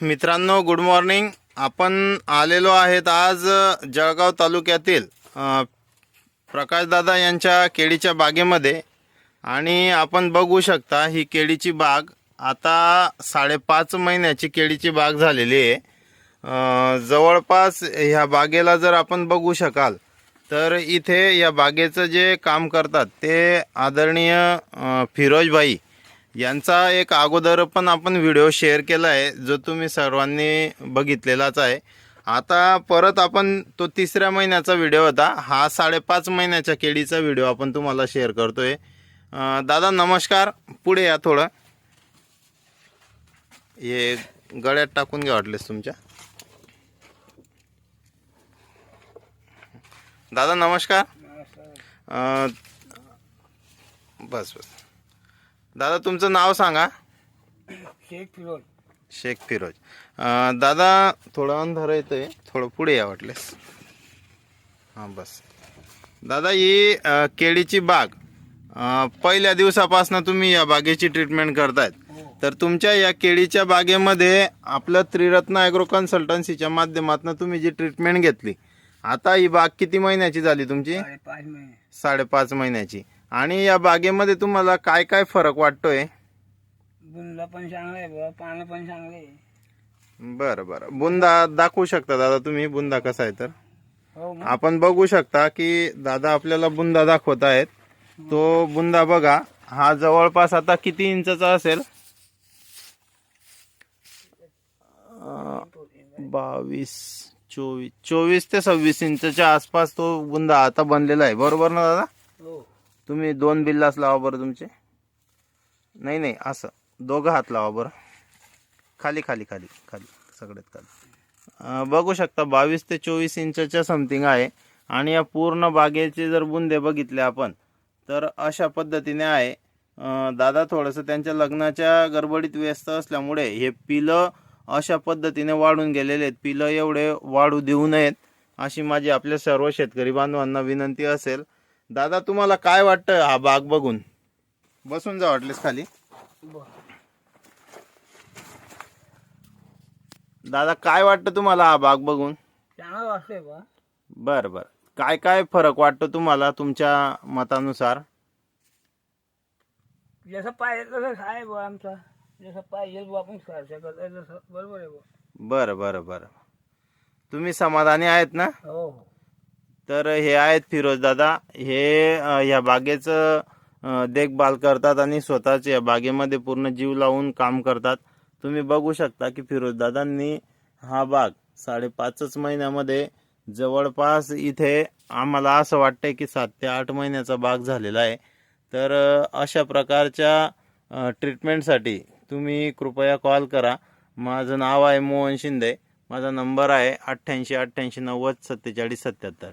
मित्रांनो good morning आपण आलेलो आहेत आज जळगाव तालुक्यातील प्रकाशदादा यांच्या केळीच्या बागेमध्ये. आणि आपण बघू शकता ही केळीची बाग आता साडेपाच महिन्याची केळीची बाग झालेली आहे. जवळपास ह्या बागेला जर आपण बघू शकाल तर इथे या बागेचं जे काम करतात ते आदरणीय फिरोजबाई फिरोजभाई यांचा एक अगोदर पण आपण व्हिडिओ शेअर केला आहे जो तुम्ही सर्वांनी बघितलेलाच आहे. आता परत आपण तो तिसऱ्या महिन्याचा व्हिडिओ होता हा साडेपाच महिन्याच्या केळीचा व्हिडिओ आपण तुम्हाला शेअर करतोय. दादा नमस्कार. पुढे या थोडं. हे गळ्यात टाकून घ्या वाटलेस तुमच्या. दादा नमस्कार. अं, बस बस. दादा तुमचं नाव सांगा. शेख फिरोज. शेख फिरोज. अं, दादा थोडं अंधार येतंय. थोडं पुढे या वाटलेस हां बस. दादा ही अं, केळीची बाग अं, पहिल्या दिवसापासून तुम्ही या बागेची ट्रीटमेंट करतायत. तर तुमच्या या केळीच्या बागेमध्ये आपलं त्रिरत्न ॲग्रो कन्सल्टन्सीच्या माध्यमातून तुम्ही जी ट्रीटमेंट घेतली आता ही बाग किती महिन्याची झाली तुमची? साडेपाच महिने. साडेपाच महिन्याची. आणि या बागेमध्ये तुम्हाला काय काय फरक वाटतोय? बुंदा पण चांगलं आहे बा पानं पण चांगले आहे. बरं बरं. बुंदा दाखवू शकता दादा तुम्ही? बुंदा कसा आहे तर? हो मग आपण बघू शकता की दादा आपल्याला बुंदा दाखवत आहेत. तो बुंदा बघा हा जवळपास आता किती इंचचा असेल? अं, बावीस चोवीस चोवीस ते सव्वीस इंचच्या आसपास तो बुंदा आता बनलेला आहे. बरोबर ना दादा? हो. तुम्ही दोन बिल्लास लावा बरं तुमचे. नाही नाही असं. दोघं हात लावा बरं. खाली खाली खाली खाली सगळ्यात खाली. बघू शकता बावीस ते चोवीस इंचच्या समथिंग आहे. आणि या पूर्ण बागेचे जर बुंदे बघितले आपण तर अशा पद्धतीने आहे. दादा थोडंसं त्यांच्या लग्नाच्या गडबडीत व्यस्त असल्यामुळे हे पिलं अशा पद्धतीने वाढून गेलेले आहेत. पिलं एवढे वाढू देऊ नयेत अशी माझी आपल्या सर्व शेतकरी बांधवांना विनंती असेल. दादा तुम्हाला काय वाटतं हा बाग बघून? बसून जा वाटलेस खाली. दादा काय वाटतं तुम्हाला हा बाग बघून? चांगलं वाटतंय बा. बरं बरं. काय काय फरक वाटतो तुम्हाला तुमच्या मतानुसार? जसं पाहिजे तसंच आहे बा आमचा. जसं पाहिजे बा आपण खर्च करतो जसं बरोबर आहे बा. बरं बरं बरं. तुम्ही समाधानी आहेत ना? हो हो. तर हे आहेत फिरोज दादा. हे ह्या या बागेचं देखभाल करतात आणि स्वतःच या बागेमध्ये पूर्ण जीव लावून काम करतात. तुम्ही बघू शकता की फिरोज दादांनी हा बाग साडेपाचच महिन्यामध्ये जवळपास इथे आम्हाला असं वाटतंय की सात ते आठ महिन्याचा बाग झालेला आहे. तर अशा प्रकारच्या ट्रीटमेंटसाठी तुम्ही कृपया कॉल करा. माझं नाव आहे मोहन शिंदे. माझा नंबर आहे अठ्ठ्याऐंशी अठ्ठ्याऐंशी नव्वद सत्तेचाळीस सत्याहत्तर.